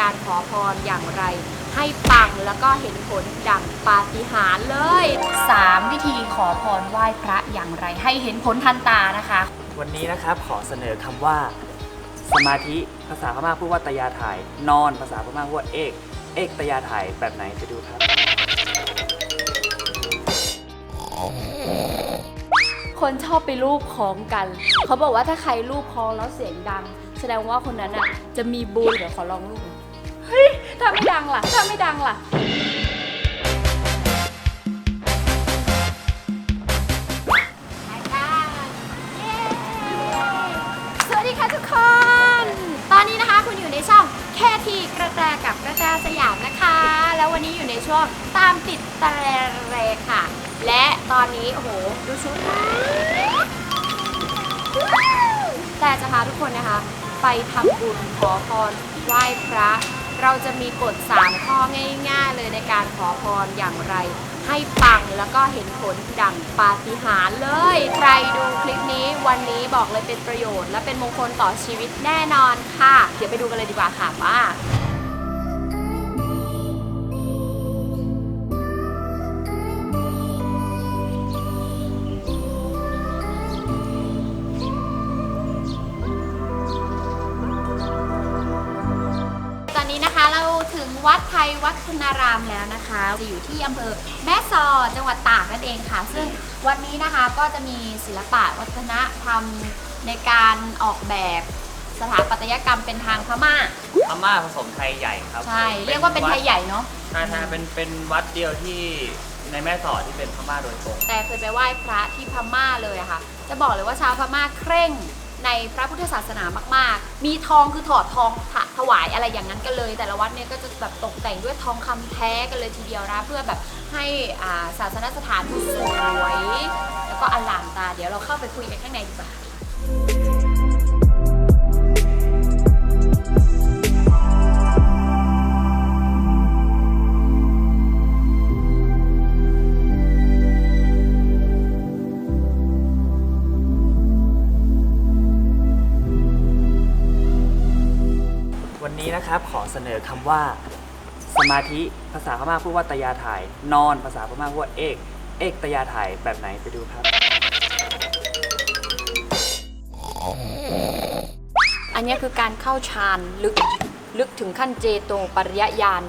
การขอพรอย่างไร ให้ปังแล้วก็เห็นผลดังปาฏิหาริย์เลย 3 วิธีขอพรไหว้พระอย่างไร ให้เห็นผลทันตานะคะ วันนี้นะครับขอเสนอคำว่า สมาธิภาษาพม่าพูดว่าตยาถ่าย นอนภาษาพม่าพูดว่าเอกเอกตยาถ่ายแบบไหนไปดูครับ คนชอบไปรูปคล้องกัน เขาบอกว่าถ้าใครรูปคล้องแล้วเสียงดัง แสดงว่าคนนั้นอะจะมีบุญเดี๋ยวขอลองรูปหน่อย เฮ้ยถ้าไม่ดังล่ะ ถ้าไม่ดังล่ะ สวัสดีค่ะทุกคน ตอนนี้นะคะคุณอยู่ในช่องแค่ทีกระแตกับกระแตสยามนะคะ แล้ววันนี้อยู่ในช่วงตามติดตะเลเรค่ะ และตอนนี้ โอ้โห ดูชุดแต่จะพาทุกคนนะคะ ไปทำบุญขอพรไหว้พระ เราจะมีกฎ 3 ข้อง่ายๆ เลยในการขอพรอย่างไร ให้ปังแล้วก็เห็นผลดั่งปาฏิหาริย์เลย ใครดูคลิปนี้วันนี้บอกเลยเป็นประโยชน์ และเป็นมงคลต่อชีวิตแน่นอนค่ะ เดี๋ยวไปดูกันเลยดีกว่าค่ะว่า วัดไทยวัฒนารามแล้วนะคะ จะอยู่ที่อำเภอแม่สอดจังหวัดตากนั่นเองค่ะ ซึ่งวันนี้นะคะก็จะมีศิลปะวัฒนธรรมในการออกแบบสถาปัตยกรรมเป็นทางพม่า พม่าผสมไทยใหญ่ครับใช่เรียกว่าเป็นไทยใหญ่เนาะ ใช่ใช่เป็นเป็นวัดเดียวที่ในแม่สอดที่เป็นพม่าโดยตรง แต่เคยไปไหว้พระที่พม่าเลยอะค่ะ จะบอกเลยว่าชาวพม่าเคร่ง ในพระพุทธศาสนามาก ๆ มีทองคือถอดทองถถวายอะไรอย่างนั้นกันเลย แต่ละวัดเนี่ยก็จะแบบตกแต่งด้วยทองคำแท้กันเลยทีเดียวนะเพื่อแบบให้อาศาสนสถานดูสวยแล้วก็อลามตา เดี๋ยวเราเข้าไปคุยกันข้างในดีกว่า เสนอคำว่า สมาธิภาษาพม่าพูดว่าตยาถ่าย นอนภาษาพม่าพูดว่าเอก เอกตยาถ่ายแบบไหนไปดูครับ อันนี้คือการเข้าฌานลึกลึกถึงขั้นเจโตปริยญาณ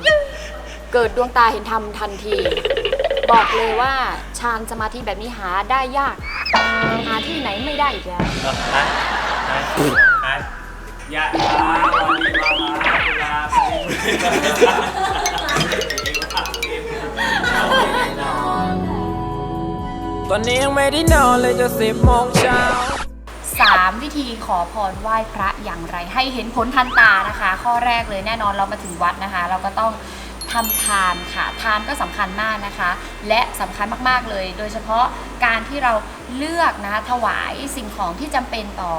เกิดดวงตาเห็นธรรมทันที บอกเลยว่าฌานสมาธิแบบนี้หาได้ยาก หาที่ไหนไม่ได้อีกแล้ว ยะลาวันนี้มาลาลา ตอนนี้ยังไม่ได้นอนเลยจะสิบโมงเช้า 3 วิธีขอพรไหว้พระอย่างไรให้เห็นผลทันตานะคะ ข้อแรกเลยแน่นอนเรามาถึงวัดนะคะ เราก็ต้อง ทำทานค่ะ ทานก็สำคัญมากนะคะ และสำคัญมากๆเลย โดยเฉพาะการที่เราเลือกนะคะถวายสิ่งของที่จำเป็นต่อ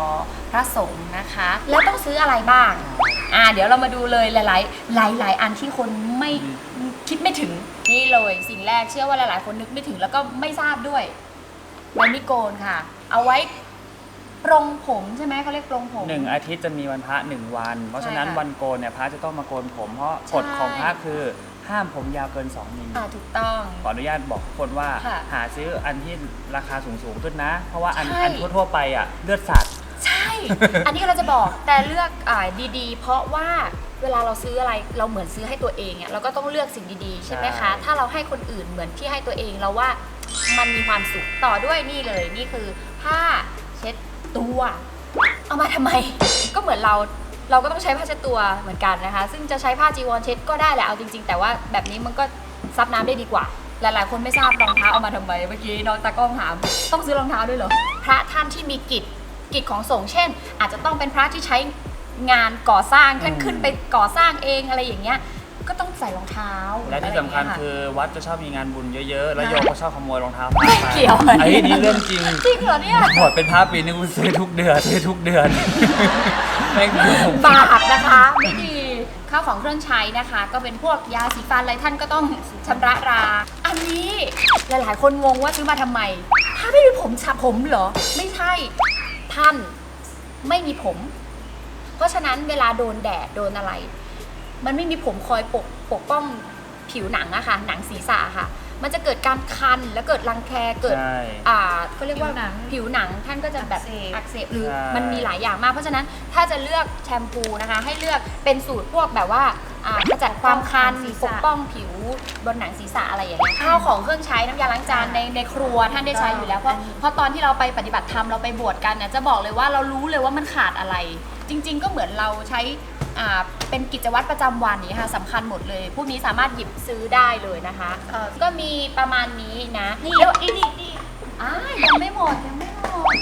พระสงฆ์นะคะ แล้วต้องซื้ออะไรบ้าง อ่า เดี๋ยวเรามาดูเลยหลาย ๆ หลาย ๆ อันที่คนไม่คิดไม่ถึงนี่เลยสิ่งแรกเชื่อว่าหลาย ๆ คนนึกไม่ถึงแล้วก็ไม่ทราบด้วยใบมิโกนค่ะ เอาไว้ ปรงผมใช่ไหมเขาเรียกปรงผม หนึ่งอาทิตย์จะมีวันพระหนึ่งวัน เพราะฉะนั้นใช่ค่ะวันโกนเนี่ยพระจะต้องมาโกนผม เพราะใช่กฎของพระคือห้ามผมยาวเกิน2มิลอ่าถูกต้อง ขออนุญาตบอกทุกคนว่าค่ะหาซื้ออันที่ราคาสูงๆขึ้นนะ เพราะว่าอันใช่ อันทั่วๆไปอะเลือดสัตว์ ใช่ อันนี้เราจะบอกแต่เลือกอ่าดีๆ เพราะว่าเวลาเราซื้ออะไรเราเหมือนซื้อให้ตัวเองอะเราก็ต้องเลือกสิ่งดีๆ ใช่ไหมคะใช่ถ้าเราให้คนอื่นเหมือนที่ให้ตัวเองเราว่ามันมีความสุขต่อด้วยนี่เลยนี่คือผ้าเช็ด ตัว เอามาทำไม ก็เหมือนเราเราก็ต้องใช้ผ้าเช็ดตัวเหมือนกันนะคะ ซึ่งจะใช้ผ้าจีวรเช็ดก็ได้แหละเอาจริง ๆ แต่ว่าแบบนี้มันก็ซับน้ำได้ดีกว่า หลายๆ คนไม่ทราบรองเท้าเอามาทำไมเมื่อกี้น้องตากล้องถามต้องซื้อรองเท้าด้วยเหรอพระท่านที่มีกิจกิจของสงฆ์เช่น อาจจะต้องเป็นพระที่ใช้งานก่อสร้างท่านขึ้นไปก่อสร้างเองอะไรอย่างเงี้ย ก็ต้องใส่รองเท้าและที่สำคัญะไรย่างเงี้ยะคือวัดจะชอบมีงานบุญเยอะๆ แล้วนะโยมก็ชอบขโมยรองเท้าไม่เกี่ยวไอ้นี่เรื่องจริงจริงเหรอเนี่ยบวชเป็นพระปีนึงกูซื้อทุกเดือนซื้อทุกเดือนแม่งโยมบาปนะคะไม่ดีข้าวของเครื่องใช้นะคะ ก็เป็นพวกยาสีฟันอะไรท่านก็ต้องชำระรา อันนี้หลายๆ คนงงว่าซื้อมาทำไม ถ้าไม่มีผมฉาผมเหรอ ไม่ใช่ท่านไม่มีผม เพราะฉะนั้นเวลาโดนแดดโดนอะไร มันไม่มีผมคอยปกปกป้องผิวหนังอะค่ะ หนังศีรษะค่ะ มันจะเกิดการคันแล้วเกิดรังแคเกิด ใช่ อ่าเขาเรียกว่าผิวหนังผิวหนังท่านก็จะแบบอักเสบ อักเสบหรือใช่ มันมีหลายอย่างมาก เพราะฉะนั้นถ้าจะเลือกแชมพูนะคะ ให้เลือกเป็นสูตรพวกแบบว่าอ่าขจัดความคันศีรปษะกป้องผิวบนหนังศีรษะอะไรอย่างเงี้ยข้าวของเครื่องใช้น้ำยาล้างจานในในครัวท่านได้ใช้อยู่แล้วเพราะเพราะตอนที่เราไปปฏิบัติธรรมเราไปบวชกันเนี่ยจะบอกเลยว่าเรารู้เลยว่ามันขาดอะไร จริง ๆ ก็เหมือนเราใช้ อ่าเป็นกิจวัตรประจำวันนี้ค่ะสำคัญหมดเลย พวกนี้สามารถหยิบซื้อได้เลยนะคะเอ่อก็มีประมาณนี้นะนี่แล้วอีนี่นี่อ่ายังไม่หมดยังไม่หมด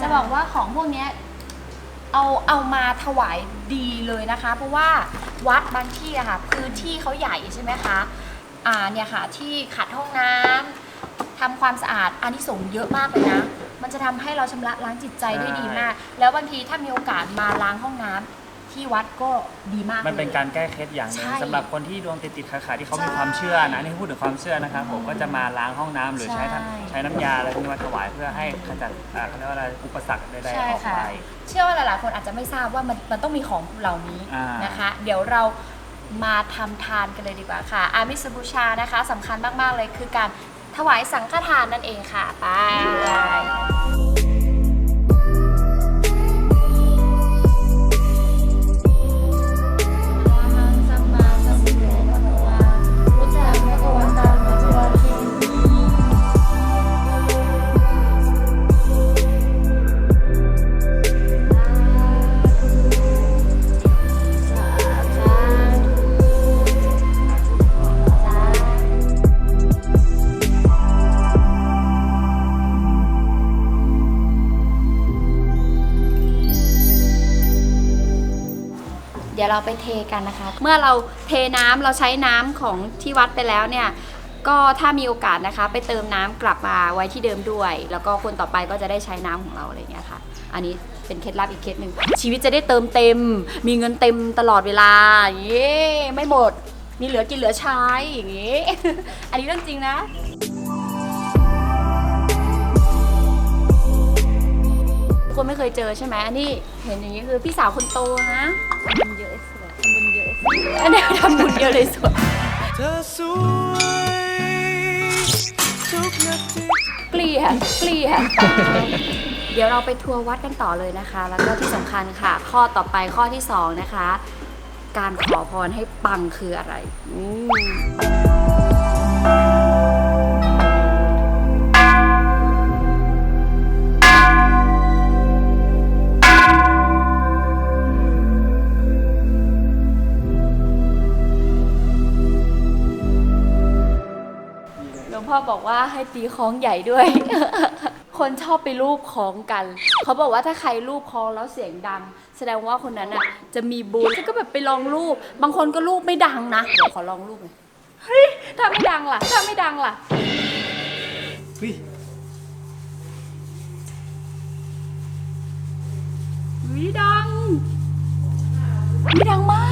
จะบอกว่าของพวกเนี้ยเอาเอามาถวายดีเลยนะคะ เพราะว่าวัดบางที่อะค่ะพื้นที่เขาใหญ่ใช่ไหมคะอ่าเนี่ยค่ะที่ขัดห้องน้ำทำความสะอาดอันนี้ส่งส์เยอะมากเลยนะ มันจะทำให้เราชำระล้างจิตใจได้ดีมาก แล้วบางทีถ้ามีโอกาสมาล้างห้องน้ำ ที่วัดก็ดีมากมันเป็นลย การแก้เคล็ดอย่างหนึงใช่สำหรับคนที่ดวงติดติดๆขาดๆที่เขามีใช่ความเชื่อนะนี่พูดถึงความเชื่อนะครับผมก็จะมาล้างห้องน้ำหรือใช้ใช่ ทำใช้น้ำยาอะไรพวกนี้มาถวายเพื่อให้ขจัดอ่าเขาเรียกว่าอะไรอุปสรรคใดใช่ๆออกค่ะไป เชื่อว่าหลายๆคนอาจจะไม่ทราบว่ามันมันต้องมีของเหล่านี้อ่านนะคะ เดี๋ยวเรามาทำทานกันเลยดีกว่าค่ะ อามิสบูชานะคะสำคัญมากๆเลยคือการถวายสังฆทานนั่นเองค่ะ ไป เดี๋ยวเราไปเทกันนะคะ เมื่อเราเทน้ำเราใช้น้ำของที่วัดไปแล้วเนี่ยก็ถ้ามีโอกาสนะคะ ไปเติมน้ำกลับมาไว้ที่เดิมด้วย แล้วก็คนต่อไปก็จะได้ใช้น้ำของเราอะไรเงี้ยค่ะ อันนี้เป็นเคล็ดลับอีกเคล็ดหนึ่งชีวิตจะได้เติมเต็ม มีเงินเต็มตลอดเวลาเย้ไม่หมด มีเหลือกินเหลือใช้อย่างงี้ อันนี้เรื่องจริงนะ เคยเจอใช่ไหมอันนี้เห็นอย่างนี้คือพี่สาวคนโตนะทำบุญเยอะที่สุดทำบุญเยอะที่สุดอันนี้ทำบุญเยอะเลยสุดเธอสวยทุกนาทีเกลียดเกลียดเดี๋ยวเราไปทัวร์วัดกันต่อเลยนะคะ แล้วก็ที่สำคัญค่ะ ข้อต่อไปข้อที่สองนะคะ การขอพรให้ปังคืออะไรอืม พ่อบอกว่าให้ตีคล้องใหญ่ด้วย คนชอบไปรูปคล้องกัน เขาบอกว่าถ้าใครรูปคล้องแล้วเสียงดัง แสดงว่าคนนั้นอะจะมีบุญก็แบบไปลองรูป บางคนก็รูปไม่ดังนะเดี๋ยวขอลองรูปหน่อยเฮ้ยถ้าไม่ดังล่ะ ถ้าไม่ดังล่ะ เฮ้ยวิดังวิดังมาก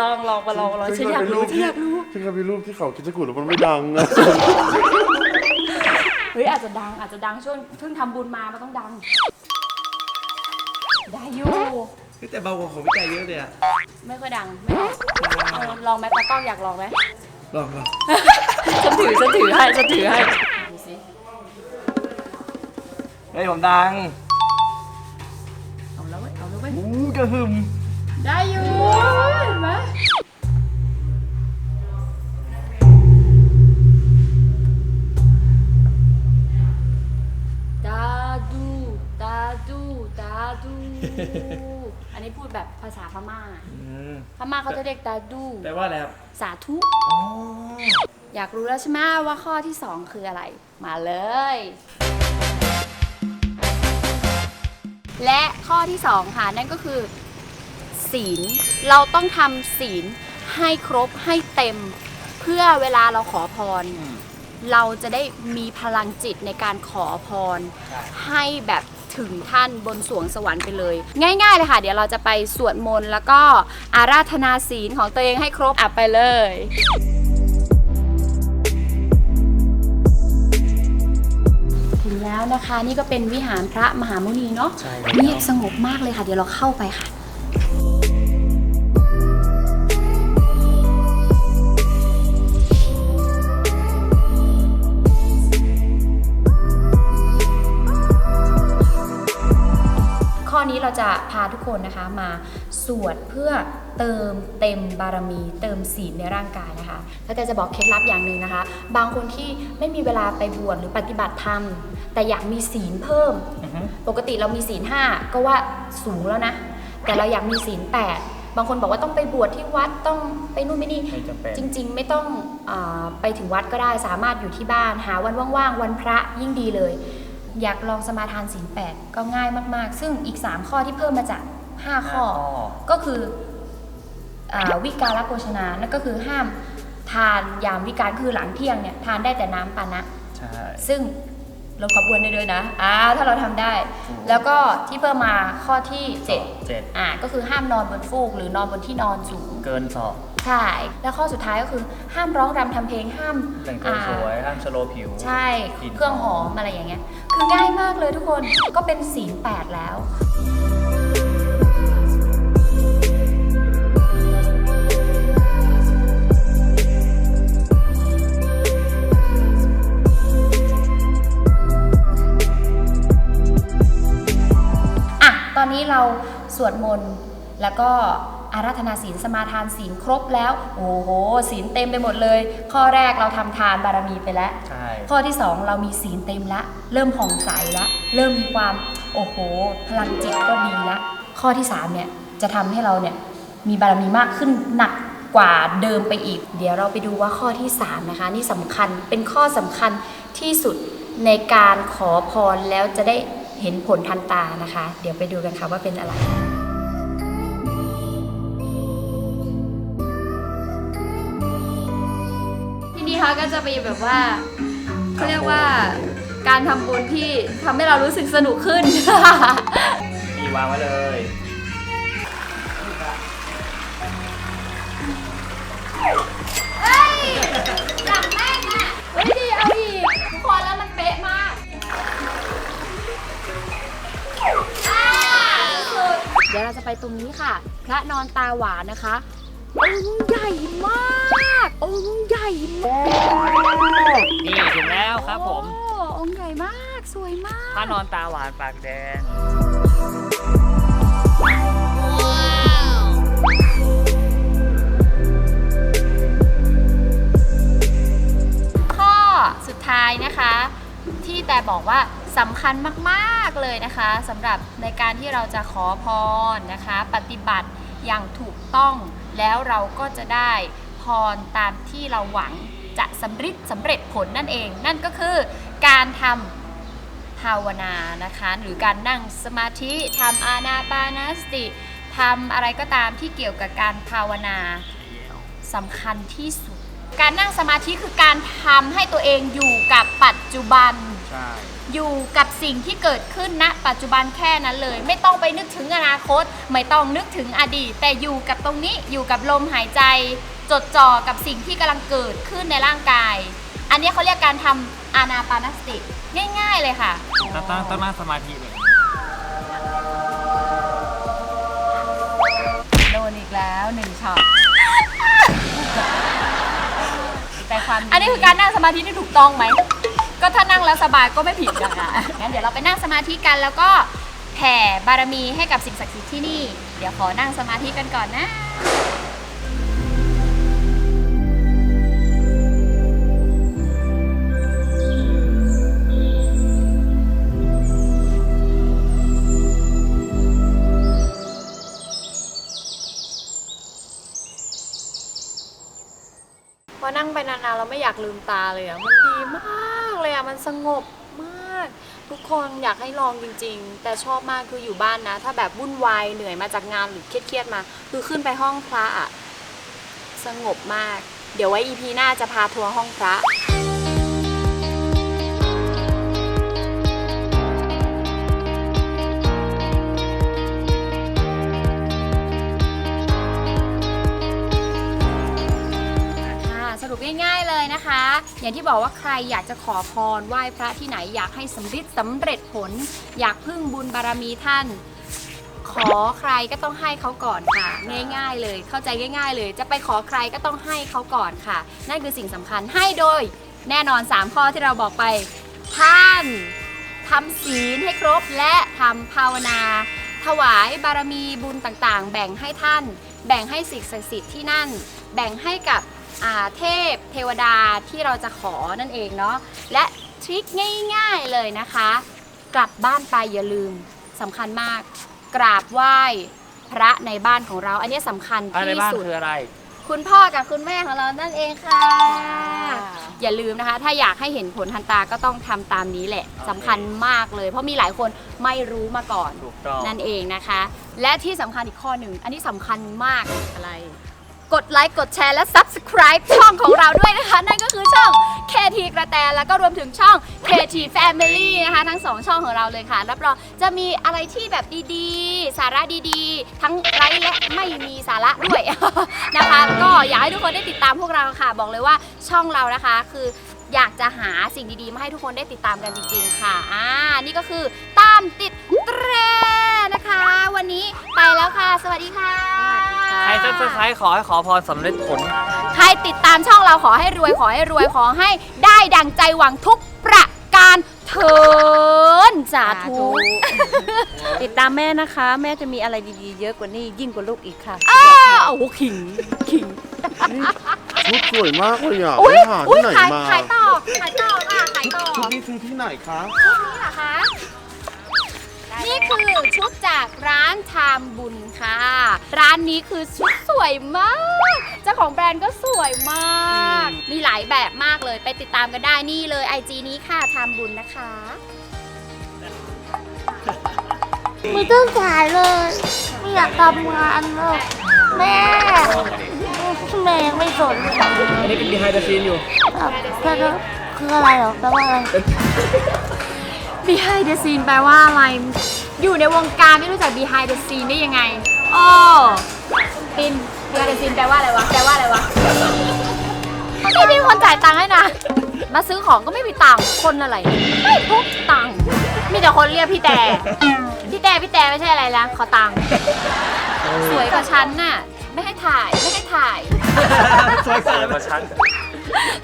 ลองลองมาลองมาลองฉันอยากรู้ฉันอยากรู้ฉันเคยมีรูปที่เขาคิดจะกูดแล้วมันไม่ดังอะเฮ้ยอาจจะดังอาจจะดังช่วงเพิ่งทำบุญมามันต้องดัง ได้อยู่แต่เบากว่าของพี่ไก่เยอะเลยอะไม่ค่อยดังไม่เอาเออลองไหมปาต้องอยากลองไหมลองลองฉันถือฉันถือให้ฉันถือให้ดูสิเฮ้ยผมดังเอาแล้วเว้ยเอาแล้วเว้ยอู้กระหึ่ม พม่า อืมพม่าเขาจะเรียกตาดู แปลว่าอะไรครับ สาธุ อ๋อ อยากรู้แล้วใช่ไหมว่าข้อที่ 2 คืออะไร มาเลย และข้อที่ 2 ค่ะ นั่นก็คือ ศีล เราต้องทำศีลให้ครบให้เต็ม เพื่อเวลาเราขอพร เราจะได้มีพลังจิตในการขอพรให้แบบ ถึงท่านบนสวงสวรรค์ไปเลย ง่ายๆเลยค่ะ เดี๋ยวเราจะไปสวดมนต์แล้วก็อาราธนาศีลของตัวเองให้ครบอะไปเลยถึงแล้วแล้วนะคะ นี่ก็เป็นวิหารพระมหามุนีเนาะใช่แล้วเงียบสงบมากเลยค่ะ เดี๋ยวเราเข้าไปค่ะ เราจะพาทุกคนนะคะมาสวดเพื่อเติมเต็มบารมี เติมศีลในร่างกายนะคะ แล้วแต่จะบอกเคล็ดลับอย่างหนึ่งนะคะ บางคนที่ไม่มีเวลาไปบวชหรือปฏิบัติธรรม แต่อยากมีศีลเพิ่ม ปกติเรามีศีลห้าก็ว่าสูงแล้วนะ แต่เราอยากมีศีลแปดบางคนบอกว่าต้องไปบวชที่วัดต้องไปนู่นไปนี่ไม่จำเป็นจริง ๆ ไม่ต้องอาไปถึงวัดก็ได้สามารถอยู่ที่บ้านหาวันว่างๆวันพระยิ่งดีเลย อยากลองสมาทานศีลแปดก็ง่ายมาก ๆ ซึ่งอีก 3 ข้อที่เพิ่มมาจาก 5 ข้อก็คืออาวิการโภชนา นั่นก็คือห้ามทานยามวิการคือหลังเที่ยงเนี่ยทานได้แต่น้ำปานะ ใช่ ซึ่งลดความอ้วนได้ด้วยนะอ่าถ้าเราทำได้แล้วก็ที่เพิ่มมาข้อที่ 7 เจ็ดอ่าก็คือห้ามนอนบนฟูกหรือนอนบนที่นอนสูง เกินสอบ ใช่ แล้วข้อสุดท้ายก็คือห้ามร้องรำทำเพลงห้ามแต่งตัวสวย ห้ามสโลว์ผิวใช่ กลิ่นเครื่องหอมอะไรอย่างเงี้ย คือง่ายมากเลยทุกคน ก็เป็นศีลแปดแล้ว อะ ตอนนี้เราสวดมนต์ แล้วก็ อาราธนาศีลสมาทานศีลครบแล้ว โอ้โหศีลเต็มไปหมดเลย ข้อแรกเราทำทานบารมีไปแล้วใช่ข้อที่ 2 เรามีศีลเต็มละ เริ่มผ่องใสละ เริ่มมีความโอ้โห พลังจิตก็ดีละ ข้อที่3เนี่ยจะทำให้เราเนี่ยมีบารมีมากขึ้นหนักกว่าเดิมไปอีก เดี๋ยวเราไปดูว่าข้อที่3นะคะนี่สำคัญเป็นข้อสำคัญที่สุดในการขอพรแล้วจะได้เห็นผลทันตานะคะ เดี๋ยวไปดูกันค่ะว่าเป็นอะไร นี่เขาก็จะไปแบบว่าเขาเรียกว่าการทำบุญที่ทำให้เรารู้สึกสนุกขึ้น มีวางไว้เลย เฮ้ยหลังแม่งอะเฮ้ยดีเอาอีกทุกคนแล้วมันเป๊ะมากอ่าสุด เดี๋ยวเราจะไปตรงนี้ค่ะ พระนอนตาหวานนะคะ องค์ใหญ่มาก องค์ใหญ่มากนี่ถึงแล้วครับผม โอ้องค์ใหญ่มาก สวยมากพระนอนตาหวานปากแดง ข้อสุดท้ายนะคะ ที่แต่บอกว่าสำคัญมาก ๆ เลยนะคะสำหรับในการที่เราจะขอพรนะคะ ปฏิบัติ อย่างถูกต้อง แล้วเราก็จะได้พรตามที่เราหวังจะสำเร็จสำเร็จผลนั่นเอง นั่นก็คือการทำภาวนานะคะ หรือการนั่งสมาธิทำอานาปานสติทำอะไรก็ตามที่เกี่ยวกับการภาวนาสำคัญที่สุด การนั่งสมาธิคือการทำให้ตัวเองอยู่กับปัจจุบันใช่ อยู่กับสิ่งที่เกิดขึ้นณปัจจุบันแค่นั้นเลย ไม่ต้องไปนึกถึงอนาคต ไม่ต้องนึกถึงอดีต แต่อยู่กับตรงนี้อยู่กับลมหายใจ จดจ่อกับสิ่งที่กำลังเกิดขึ้นในร่างกาย อันนี้เขาเรียกการทำอานาปานสติง่าย ๆเลยค่ะ ตั้งตั้งตั้งนั่งสมาธิเลยโดนอีกแล้วหนึ่งช็อตแต่ความอันนี้คือการนั่งสมาธิที่ถูกต้องไหม ก็ถ้านั่งแล้วสบายก็ไม่ผิดนะคะงั้นเดี๋ยวเราไปนั่งสมาธิกันแล้วก็แผ่บารมีให้กับสิ่งศักดิ์สิทธิ์ที่นี่ เดี๋ยวขอนั่งสมาธิกันก่อนนะ พอนั่งไปนานๆเราไม่อยากลืมตาเลยอะมัน มันสงบมาก ทุกคนอยากให้ลองจริง ๆ แต่ชอบมากคืออยู่บ้านนะ ถ้าแบบวุ่นวายเหนื่อยมาจากงานหรือเครียดๆมา คือขึ้นไปห้องพระอะสงบมาก เดี๋ยวไว้อีพีหน้าจะพาทัวร์ห้องพระ ปง่ายๆเลยนะคะ อย่างที่บอกว่าใครอยากจะขอพรไหว้พระที่ไหนอยากให้สำเร็จสำเร็จผล อยากพึ่งบุญบารมีท่าน ขอใครก็ต้องให้เขาก่อนค่ะ ง่าย ๆ เลยเข้าใจง่าย ๆ เลย จะไปขอใครก็ต้องให้เขาก่อนค่ะ นั่นคือสิ่งสำคัญให้โดย แน่นอน 3 ข้อที่เราบอกไปท่านทำศีลให้ครบและทำภาวนา ถวายบารมีบุญต่างๆ แบ่งให้ท่าน แบ่งให้สิ่งศักดิ์สิทธิ์ที่นั่น แบ่งให้กับ เทพเทวดาที่เราจะขอนั่นเองเนาะและทริคง่ายๆเลยนะคะ กลับบ้านไปอย่าลืมสำคัญมาก กราบไหว้พระในบ้านของเรา อันนี้สำคัญอะไรที่บ้างสุด คืออะไร คุณพ่อกับคุณแม่ของเรานั่นเองค่ะ อย่าลืมนะคะ ถ้าอยากให้เห็นผลทันตาก็ต้องทำตามนี้แหละสำคัญมากเลย เพราะมีหลายคนไม่รู้มาก่อนถูกต้อง นั่นเองนะคะ และที่สำคัญอีกข้อหนึ่ง อันนี้สำคัญมาก อะไร กดไลค์กดแชร์และ Subscribe ช่องของเราด้วยนะคะ นั่นก็คือช่อง KT กระแตแล้วก็รวมถึงช่อง KT Family นะคะทั้งสองช่องของเราเลยค่ะ รับรองจะมีอะไรที่แบบดีๆ สาระดีๆ ทั้งไลค์และไม่มีสาระด้วย นะคะ ก็อยากให้ทุกคนได้ติดตามพวกเราค่ะ บอกเลยว่าช่องเรานะคะคืออยากจะหาสิ่งดีๆ มาให้ทุกคนได้ติดตามกันจริงๆ ค่ะ อ่า นี่ก็คือตามติดเตรนะคะ วันนี้ไปแล้วค่ะ สวัสดีค่ะ ใครจะใครขอให้ขอพรสำเร็จผล ใครติดตามช่องเราขอให้รวยขอให้รวยขอให้ได้ดังใจหวังทุกประการเทินสาธุติดตามแม่นะคะ แม่จะมีอะไรดีๆ เยอะกว่านี้ยิ่งกว่าลูกอีกค่ะอ้าวโอ้โหขิงขิงชุดสวยมากเลยอะอุ้ยไปหาอุ้ยที่ไหนขายมาขายต่อขายต่อค่ะขายต่อชุดนี้ซื้อที่ไหนคะชุดนี้เหรอคะ นี่คือชุดจากร้านชามบุญค่ะ ร้านนี้คือชุดสวยมาก เจ้าของแบรนด์ก็สวยมาก มีหลายแบบมากเลยไปติดตามกันได้นี่เลย IG นี้ค่ะชามบุญนะคะไม่ต้องถ่ายเลยไม่อยากทำงานเลยแม่แม่ยังไม่สนอันนี้เป็น behind the scene อยู่ครับแต่แล้วคืออะไรเหรอแปลว่าอะไร behind the scene แปลว่าอะไร อยู่ในวงการไม่รู้จัก behind the scene ได้ยังไงอ๋อปิน behind the scene แปลว่าอะไรวะ แปลว่าอะไรวะไม่มีคนจ่ายตังค์ให้นะ มาซื้อของก็ไม่มีตังค์ คนอะไร ไม่พกตังค์ มีแต่คนเรียกพี่แต่ พี่แต่พี่แต่ไม่ใช่อะไรละขอตังค์ สวยกว่าฉันน่ะ ไม่ให้ถ่าย ไม่ให้ถ่าย สวยกว่าฉัน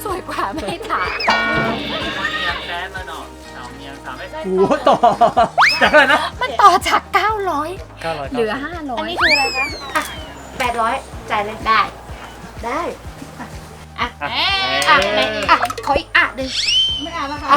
สวยกว่าไม่ให้ถ่ายเมียแดนมาหน่อย หูต่อ จากอะไรนะมันต่อจาก 900 เก้าร้อยเหลือ อันนี้คืออะไรคะแปดร้อยจ่ายเลย ได้ ได้อะอ่อะขออีกอะหนึ่ไม่อ่านแล้วค่ะ